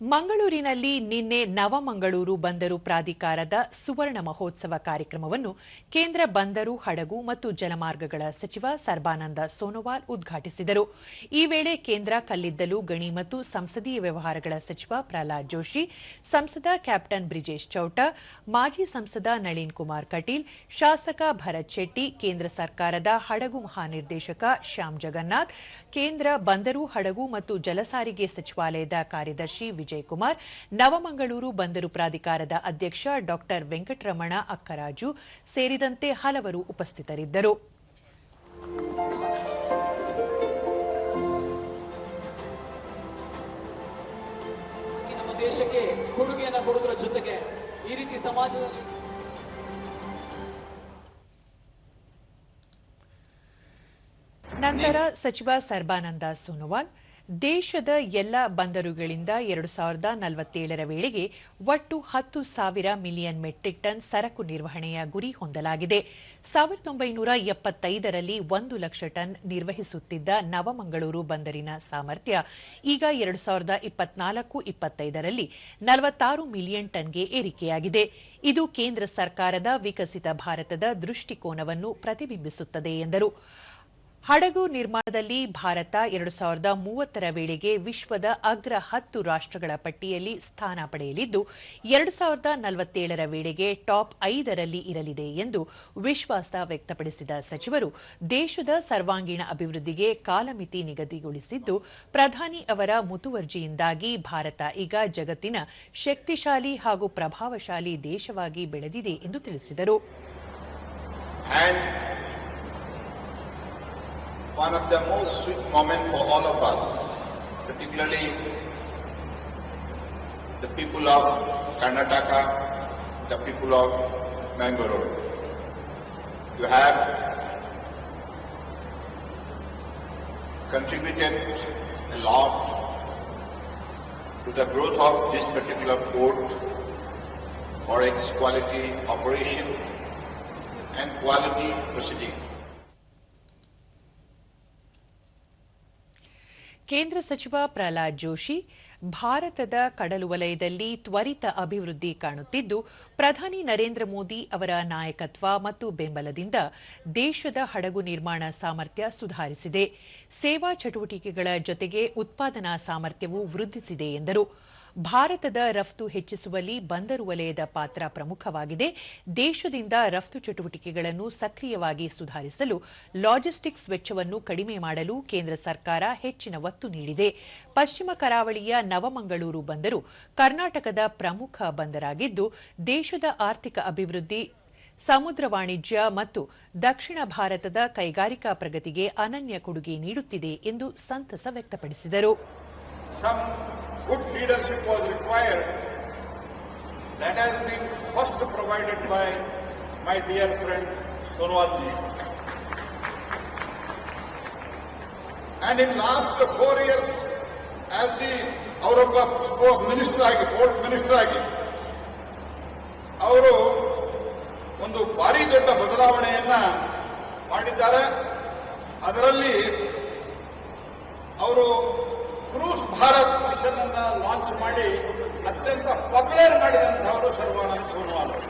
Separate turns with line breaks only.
ಮಂಗಳೂರಿನಲ್ಲಿ ನಿನ್ನೆ ನವಮಂಗಳೂರು ಬಂದರು ಪ್ರಾಧಿಕಾರದ ಸುವರ್ಣ ಮಹೋತ್ಸವ ಕಾರ್ಯಕ್ರಮವನ್ನು ಕೇಂದ್ರ ಬಂದರು, ಹಡಗು ಮತ್ತು ಜಲಮಾರ್ಗಗಳ ಸಚಿವ ಸರ್ಬಾನಂದ ಸೋನೋವಾಲ್ ಉದ್ಘಾಟಿಸಿದರು. ಈ ವೇಳೆ ಕೇಂದ್ರ ಕಲ್ಲಿದ್ದಲು, ಗಣಿ ಮತ್ತು ಸಂಸದೀಯ ವ್ಯವಹಾರಗಳ ಸಚಿವ ಪ್ರಹ್ಲಾದ್ ಜೋಶಿ, ಸಂಸದ ಕ್ಯಾಪ್ಟನ್ ಬ್ರಿಜೇಶ್ ಚೌಟ, ಮಾಜಿ ಸಂಸದ ನಳಿನ್ ಕುಮಾರ್ ಕಟೀಲ್, ಶಾಸಕ ಭರತ್ ಶೆಟ್ಟಿ, ಕೇಂದ್ರ ಸರ್ಕಾರದ ಹಡಗು ಮಹಾನಿರ್ದೇಶಕ ಶ್ಯಾಮ್ ಜಗನ್ನಾಥ್, ಕೇಂದ್ರ ಬಂದರು, ಹಡಗು ಮತ್ತು ಜಲಸಾರಿಗೆ ಸಚಿವಾಲಯದ ಕಾರ್ಯದರ್ಶಿ ವಿಜಯ್ ಕುಮಾರ್ ನವಮಂಗಳೂರು ಬಂದರು ಪ್ರಾಧಿಕಾರದ ಅಧ್ಯಕ್ಷ ಡಾ. ವೆಂಕಟರಮಣ ಅಕ್ಕರಾಜು ಸೇರಿದಂತೆ ಹಲವರು ಉಪಸ್ಥಿತರಿದ್ದರು.
ದೇಶಕ್ಕೆ ಕೊಡುಗೆಯನ್ನ ಕೊಡುವುದರ ಜೊತೆಗೆ ಈ ರೀತಿ ಸಮಾಜದಲ್ಲಿ
ನಂತರ ಸಚಿವ ಸರ್ಬಾನಂದ ಸೋನೋವಾಲ್ ದೇಶದ ಎಲ್ಲ ಬಂದರುಗಳಿಂದ ಎರಡು ಸಾವಿರದ ನಲವತ್ತೇಳರ ವೇಳೆಗೆ ಒಟ್ಟು ಹತ್ತು ಸಾವಿರ ಮಿಲಿಯನ್ ಮೆಟ್ರಿಕ್ ಟನ್ ಸರಕು ನಿರ್ವಹಣೆಯ ಗುರಿ ಹೊಂದಲಾಗಿದೆ. ಸಾವಿರದ ಒಂಬೈನೂರ ಎಪ್ಪತ್ತೈದರಲ್ಲಿ ಒಂದು ಲಕ್ಷ ಟನ್ ನಿರ್ವಹಿಸುತ್ತಿದ್ದ ನವಮಂಗಳೂರು ಬಂದರಿನ ಸಾಮರ್ಥ್ಯ ಈಗ ಎರಡು ಸಾವಿರದ ಇಪ್ಪತ್ನಾಲ್ಕು ಇಪ್ಪತ್ತೈದರಲ್ಲಿ ನಲವತ್ತಾರು ಮಿಲಿಯನ್ ಟನ್ಗೆ ಏರಿಕೆಯಾಗಿದೆ. ಇದು ಕೇಂದ್ರ ಸರ್ಕಾರದ ವಿಕಸಿತ ಭಾರತದ ದೃಷ್ಟಿಕೋನವನ್ನು ಪ್ರತಿಬಿಂಬಿಸುತ್ತದೆ ಎಂದರು. ಹಡಗು ನಿರ್ಮಾಣದಲ್ಲಿ ಭಾರತ ಎರಡು ಸಾವಿರದ ಮೂವತ್ತರ ವೇಳೆಗೆ ವಿಶ್ವದ ಅಗ್ರ ಹತ್ತು ರಾಷ್ಟ್ರಗಳ ಪಟ್ಟಿಯಲ್ಲಿ ಸ್ಥಾನ ಪಡೆಯಲಿದ್ದು, ಎರಡು ಸಾವಿರದ ನಲವತ್ತೇಳರ ವೇಳೆಗೆ ಟಾಪ್ ಐದರಲ್ಲಿ ಇರಲಿದೆ ಎಂದು ವಿಶ್ವಾಸ ವ್ಯಕ್ತಪಡಿಸಿದ ಸಚಿವರು, ದೇಶದ ಸರ್ವಾಂಗೀಣ ಅಭಿವೃದ್ಧಿಗೆ ಕಾಲಮಿತಿ ನಿಗದಿಗೊಳಿಸಿದ್ದು, ಪ್ರಧಾನಿ ಅವರ ಮುತುವರ್ಜಿಯಿಂದಾಗಿ ಭಾರತ ಈಗ ಜಗತ್ತಿನ ಶಕ್ತಿಶಾಲಿ ಹಾಗೂ ಪ್ರಭಾವಶಾಲಿ ದೇಶವಾಗಿ ಬೆಳೆದಿದೆ ಎಂದು ತಿಳಿಸಿದರು.
One of the most sweet moments for all of us, particularly the people of Karnataka, the people of Mangalore. You have contributed a lot to the growth of this particular port for its quality operation and quality proceeding.
ಕೇಂದ್ರ ಸಚಿವ ಪ್ರಹ್ಲಾದ್ ಜೋಶಿ ಭಾರತದ ಕಡಲು ವಲಯದಲ್ಲಿ ತ್ವರಿತ ಅಭಿವೃದ್ಧಿ ಕಾಣುತ್ತಿದ್ದು, ಪ್ರಧಾನಿ ನರೇಂದ್ರ ಮೋದಿ ಅವರ ನಾಯಕತ್ವ ಮತ್ತು ಬೆಂಬಲದಿಂದ ದೇಶದ ಹಡಗು ನಿರ್ಮಾಣ ಸಾಮರ್ಥ್ಯ ಸುಧಾರಿಸಿದೆ. ಸೇವಾ ಚಟುವಟಿಕೆಗಳ ಜೊತೆಗೆ ಉತ್ಪಾದನಾ ಸಾಮರ್ಥ್ಯವೂ ವೃದ್ಧಿಸಿದೆ ಎಂದರು. ಭಾರತದ ರಫ್ತು ಹೆಚ್ಚಿಸುವಲ್ಲಿ ಬಂದರು ವಲಯದ ಪಾತ್ರ ಪ್ರಮುಖವಾಗಿದೆ. ದೇಶದಿಂದ ರಫ್ತು ಚಟುವಟಿಕೆಗಳನ್ನು ಸಕ್ರಿಯವಾಗಿ ಸುಧಾರಿಸಲು ಲಾಜಿಸ್ಟಿಕ್ಸ್ ವೆಚ್ಚವನ್ನು ಕಡಿಮೆ ಮಾಡಲು ಕೇಂದ್ರ ಸರ್ಕಾರ ಹೆಚ್ಚಿನ ಒತ್ತು ನೀಡಿದೆ. ಪಶ್ಚಿಮ ಕರಾವಳಿಯ ನವಮಂಗಳೂರು ಬಂದರು ಕರ್ನಾಟಕದ ಪ್ರಮುಖ ಬಂದರಾಗಿದ್ದು, ದೇಶದ ಆರ್ಥಿಕ ಅಭಿವೃದ್ಧಿ, ಸಮುದ್ರ ವಾಣಿಜ್ಯ ಮತ್ತು ದಕ್ಷಿಣ ಭಾರತದ ಕೈಗಾರಿಕಾ ಪ್ರಗತಿಗೆ ಅನನ್ಯ ಕೊಡುಗೆ ನೀಡುತ್ತಿದೆ ಎಂದು ಸಂತಸ ವ್ಯಕ್ತಪಡಿಸಿದರು.
Leadership was required. That has been first provided by my dear friend Sonwal ji. And in last four years, as the ಅವರೊಬ್ಬ spoke ಮಿನಿಸ್ಟರ್ ಆಗಿ ಪೋರ್ಟ್ ಮಿನಿಸ್ಟರ್ ಆಗಿ ಅವರು ಒಂದು ಭಾರಿ ದೊಡ್ಡ ಬದಲಾವಣೆಯನ್ನ ಮಾಡಿದ್ದಾರೆ ಅದರಲ್ಲಿ ಅವರು ಕ್ರೂಸ್ ಭಾರತ್ ಮಿಷನ್ ಅನ್ನ ಲಾಂಚ್ ಮಾಡಿ ಅತ್ಯಂತ ಪಾಪ್ಯುಲರ್ ಮಾಡಿದಂತಹವರು ಸರ್ವಾನಂದ್ ಸೋನೋವಾಲ್ ಅವರು.